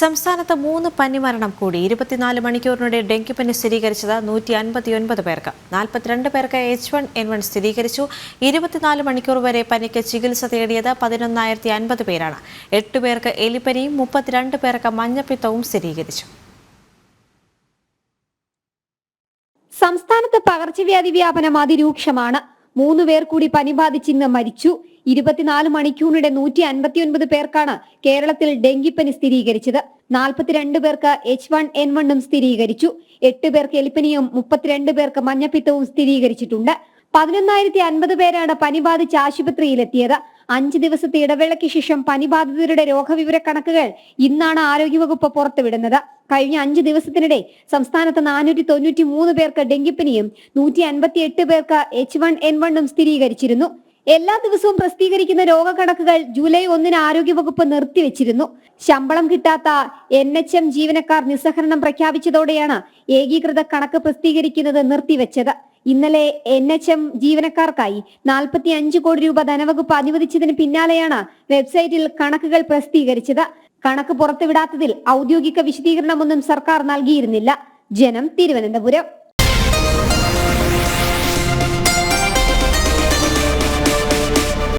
സംസ്ഥാനത്ത് മൂന്ന് പനിമരണം കൂടി. ഇരുപത്തിനാല് മണിക്കൂറിനിടെ ഡെങ്കിപ്പനി സ്ഥിരീകരിച്ചത് നൂറ്റി അൻപത്തിയൊൻപത് പേർക്ക്. നാൽപ്പത്തിരണ്ട് പേർക്ക് എച്ച് വൺ എൻ വൺ സ്ഥിരീകരിച്ചു. ഇരുപത്തിനാല് മണിക്കൂർ വരെ പനിക്ക് ചികിത്സ തേടിയത് പതിനൊന്നായിരത്തി അൻപത് പേരാണ്. എട്ട് പേർക്ക് എലിപ്പനിയും മുപ്പത്തിരണ്ട് പേർക്ക് മഞ്ഞപ്പിത്തവും സ്ഥിരീകരിച്ചു. സംസ്ഥാനത്ത് പകർച്ചവ്യാധി വ്യാപനം അതിരൂക്ഷമാണ്. മൂന്ന് പേർ കൂടി പനി ബാധിച്ചിന്ന് മരിച്ചു. ഇരുപത്തിനാല് മണിക്കൂറിനിടെ നൂറ്റി അൻപത്തിയൊൻപത് പേർക്കാണ് കേരളത്തിൽ ഡെങ്കിപ്പനി സ്ഥിരീകരിച്ചത്. നാൽപ്പത്തിരണ്ട് പേർക്ക് എച്ച് വൺ എൻ വണ്ണും സ്ഥിരീകരിച്ചു. എട്ട് പേർക്ക് എലിപ്പനിയും മുപ്പത്തിരണ്ട് പേർക്ക് മഞ്ഞപ്പിത്തവും സ്ഥിരീകരിച്ചിട്ടുണ്ട്. പതിനൊന്നായിരത്തി അൻപത് പേരാണ് പനി ബാധിച്ച് ആശുപത്രിയിലെത്തിയത്. അഞ്ച് ദിവസത്തെ ഇടവേളയ്ക്ക് ശേഷം പനിബാധിതരുടെ രോഗവിവര കണക്കുകൾ ഇന്നാണ് ആരോഗ്യവകുപ്പ് പുറത്തുവിടുന്നത്. കഴിഞ്ഞ അഞ്ച് ദിവസത്തിനിടെ സംസ്ഥാനത്ത് നാനൂറ്റി തൊണ്ണൂറ്റി മൂന്ന് പേർക്ക് ഡെങ്കിപ്പനിയും നൂറ്റി അൻപത്തി എട്ട് പേർക്ക് എച്ച് വൺ എൻ വണ്ണും സ്ഥിരീകരിച്ചിരുന്നു. എല്ലാ ദിവസവും പ്രസിദ്ധീകരിക്കുന്ന രോഗകണക്കുകൾ ജൂലൈ ഒന്നിന് ആരോഗ്യവകുപ്പ് നിർത്തിവെച്ചിരുന്നു. ശമ്പളം കിട്ടാത്ത എൻ എച്ച് എം ജീവനക്കാർ നിസ്സഹരണം പ്രഖ്യാപിച്ചതോടെയാണ് ഏകീകൃത കണക്ക് പ്രസിദ്ധീകരിക്കുന്നത് നിർത്തിവെച്ചത്. ഇന്നലെ എൻ എച്ച് എം ജീവനക്കാർക്കായി നാൽപ്പത്തി അഞ്ച് കോടി രൂപ ധനവകുപ്പ് അനുവദിച്ചതിന് പിന്നാലെയാണ് വെബ്സൈറ്റിൽ കണക്കുകൾ പ്രസിദ്ധീകരിച്ചത്. കണക്ക് പുറത്തുവിടാത്തതിൽ ഔദ്യോഗിക വിശദീകരണമൊന്നും സർക്കാർ നൽകിയിരുന്നില്ല. ജനം തിരുവനന്തപുരം.